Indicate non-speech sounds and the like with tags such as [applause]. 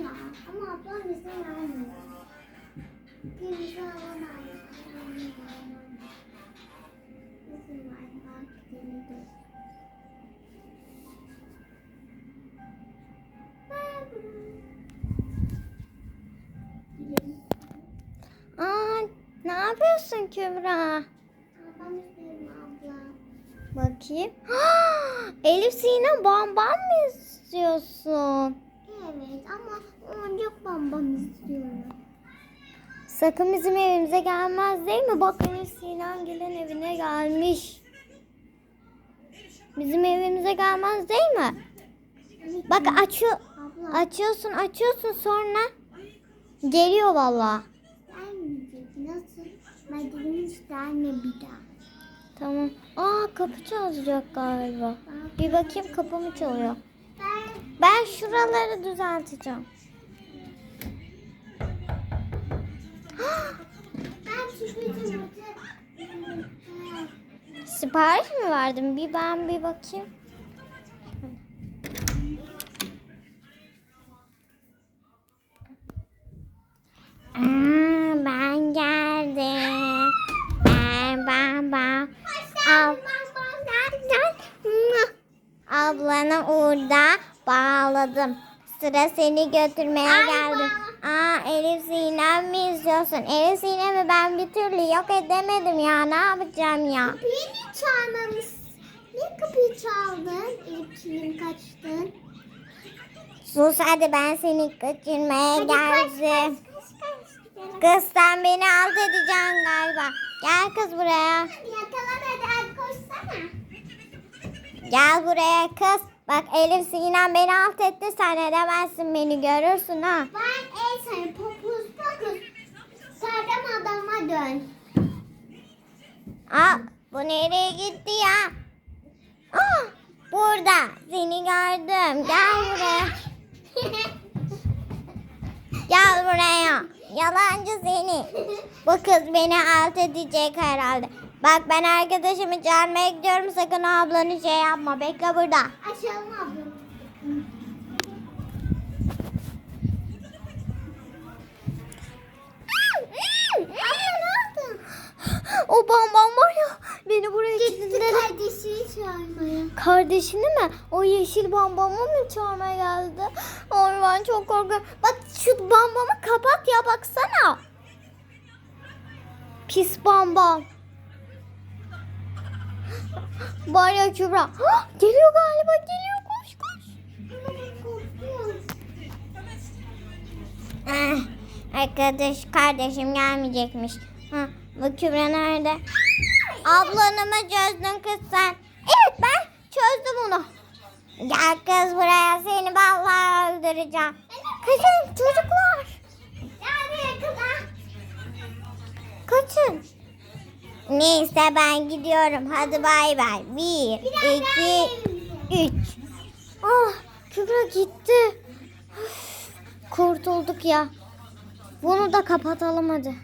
Ya ama ablam izin vermiyor. Kimse alamaz. İzin ver. Gidelim. Gidelim. Aa, ne yapıyorsun Kübra? Ablam istiyorum abla. Bakayım. [gasps] Elif Sinem bamban mı istiyorsun? Ama oyuncak bambam istiyorum. Sakın bizim evimize gelmez değil mi? Bak Elif Sinem gelin evine gelmiş. Bizim evimize gelmez değil mi? Bak Abla açıyorsun açıyorsun sonra geliyor valla. gelmeyecek. Nasıl? Ben hiç gelme bir daha. Tamam. Aa kapı çalacak galiba. Bir bakayım kapı mı çalıyor? Ben şuraları düzelteceğim. [gasps] Sipariş mi verdim? Bir ben bir bakayım. Aa, ben geldim. Ben ben ben. Al. Ablana orada bağladım. Sıra seni götürmeye Ay, geldim. Aa Elif Sinem mi izliyorsun? Elif Sinem'i ben bir türlü yok edemedim ya. Ne yapacağım ya? Kapıyı niye çalmamış? Niye kapıyı çaldın? İlkinin kaçtın. Sus hadi ben seni kaçırmaya Hadi kaç, geldim. kaç, kaç, kaç. Kız sen beni alt edeceksin galiba. Gel kız buraya. Yakala hadi hadi koşsana. Gel buraya kız. Bak Elif Sinem beni alt etti. Sen edemezsin beni görürsün ha. Ben en sen popuz popuz. Sardım adama dön. Aa, bu nereye gitti ya? Aa, burada. Seni gördüm. Gel buraya. [laughs] Gel buraya. Yalancı seni. Bu kız beni alt edecek herhalde. Bak ben arkadaşımı çağırmaya gidiyorum. Sakın ablanı şey yapma. Bekle burada. Açalım ablam. O bambam var ya beni buraya kilitledi. kardeşini çağırmaya. Kardeşini mi? O yeşil bambamı mı çağırmaya geldi? Ay ben çok korkuyorum. Bak şu bambamı kapat ya baksana. Pis bambam. Ya Kübra. Geliyor galiba geliyor koş koş. Arkadaş kardeşim gelmeyecekmiş. Ha, bu Kübra nerede? Ablanı mı çözdün kız sen? Evet ben çözdüm onu. Gel kız buraya seni vallahi öldüreceğim. Kaçın çocuklar. Kaçın. Neyse ben gidiyorum. Hadi bay bay. Bir, iki, üç. Ah Kübra gitti. Üf, Kurtulduk ya. Bunu da kapatalım hadi.